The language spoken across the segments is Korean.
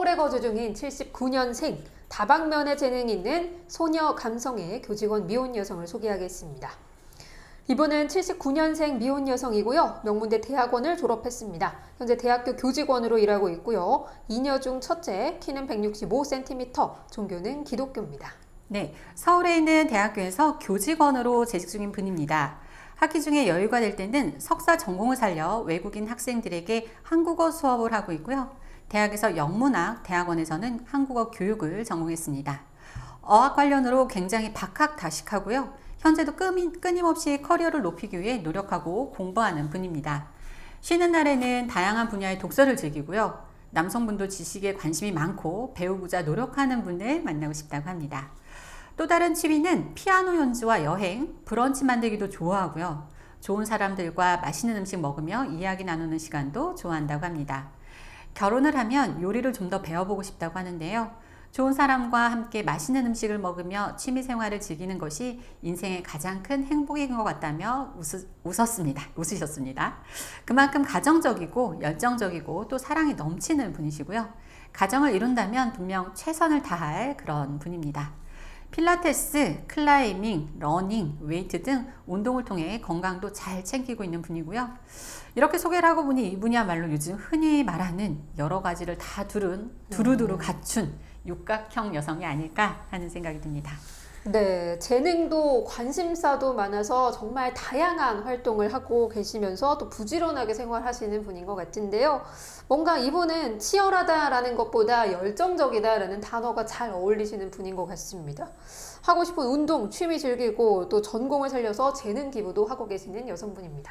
서울에 거주 중인 79년생 다방면의 재능 있는 소녀 감성의 교직원 미혼 여성을 소개하겠습니다. 이분은 79년생 미혼 여성이고요. 명문대 대학원을 졸업했습니다. 현재 대학교 교직원으로 일하고 있고요. 이녀 중 첫째, 키는 165cm, 종교는 기독교입니다. 네, 서울에 있는 대학교에서 교직원으로 재직 중인 분입니다. 학기 중에 여유가 될 때는 석사 전공을 살려 외국인 학생들에게 한국어 수업을 하고 있고요. 대학에서 영문학, 대학원에서는 한국어 교육을 전공했습니다. 어학 관련으로 굉장히 박학다식하고요. 현재도 끊임없이 커리어를 높이기 위해 노력하고 공부하는 분입니다. 쉬는 날에는 다양한 분야의 독서를 즐기고요. 남성분도 지식에 관심이 많고 배우고자 노력하는 분을 만나고 싶다고 합니다. 또 다른 취미는 피아노 연주와 여행, 브런치 만들기도 좋아하고요. 좋은 사람들과 맛있는 음식 먹으며 이야기 나누는 시간도 좋아한다고 합니다. 결혼을 하면 요리를 좀 더 배워보고 싶다고 하는데요. 좋은 사람과 함께 맛있는 음식을 먹으며 취미 생활을 즐기는 것이 인생의 가장 큰 행복인 것 같다며 웃, 웃었습니다. 웃으셨습니다. 그만큼 가정적이고 열정적이고 또 사랑이 넘치는 분이시고요. 가정을 이룬다면 분명 최선을 다할 그런 분입니다. 필라테스, 클라이밍, 러닝, 웨이트 등 운동을 통해 건강도 잘 챙기고 있는 분이고요. 이렇게 소개를 하고 보니 이분이야말로 요즘 흔히 말하는 여러 가지를 다 두른, 두루두루 갖춘 육각형 여성이 아닐까 하는 생각이 듭니다. 네, 재능도 관심사도 많아서 정말 다양한 활동을 하고 계시면서 또 부지런하게 생활하시는 분인 것 같은데요. 뭔가 이분은 치열하다라는 것보다 열정적이다라는 단어가 잘 어울리시는 분인 것 같습니다. 하고 싶은 운동, 취미 즐기고 또 전공을 살려서 재능 기부도 하고 계시는 여성분입니다.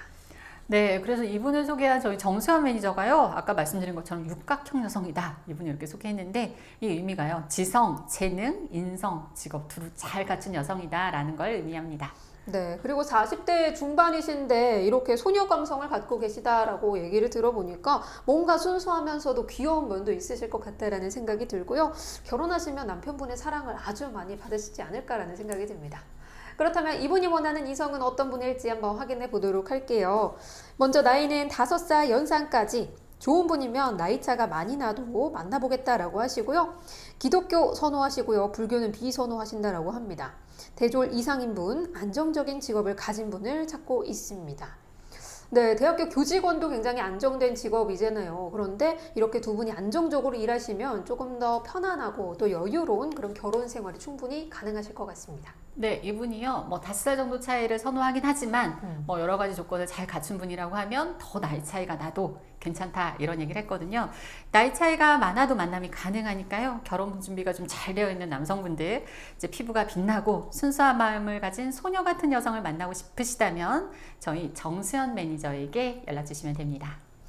네, 그래서 이분을 소개한 저희 정수현 매니저가요, 아까 말씀드린 것처럼 육각형 여성이다. 이분이 이렇게 소개했는데, 이 의미가요, 지성, 재능, 인성, 직업 두루 잘 갖춘 여성이다라는 걸 의미합니다. 네, 그리고 40대 중반이신데 이렇게 소녀 감성을 갖고 계시다라고 얘기를 들어보니까 뭔가 순수하면서도 귀여운 면도 있으실 것 같다라는 생각이 들고요. 결혼하시면 남편분의 사랑을 아주 많이 받으시지 않을까라는 생각이 듭니다. 그렇다면 이분이 원하는 이성은 어떤 분일지 한번 확인해 보도록 할게요. 먼저 나이는 5살 연상까지 좋은 분이면 나이 차가 많이 나도 만나보겠다라고 하시고요. 기독교 선호하시고요. 불교는 비선호하신다라고 합니다. 대졸 이상인 분, 안정적인 직업을 가진 분을 찾고 있습니다. 네, 대학교 교직원도 굉장히 안정된 직업이잖아요. 그런데 이렇게 두 분이 안정적으로 일하시면 조금 더 편안하고 또 여유로운 그런 결혼 생활이 충분히 가능하실 것 같습니다. 네, 이분이요, 뭐 다섯 살 정도 차이를 선호하긴 하지만, 음. 뭐 여러 가지 조건을 잘 갖춘 분이라고 하면 더 나이 차이가 나도 괜찮다 이런 얘기를 했거든요. 나이 차이가 많아도 만남이 가능하니까요. 결혼 준비가 좀 잘 되어 있는 남성분들, 이제 피부가 빛나고 순수한 마음을 가진 소녀 같은 여성을 만나고 싶으시다면 저희 정수연 매니저 에게 연락 주시면 됩니다.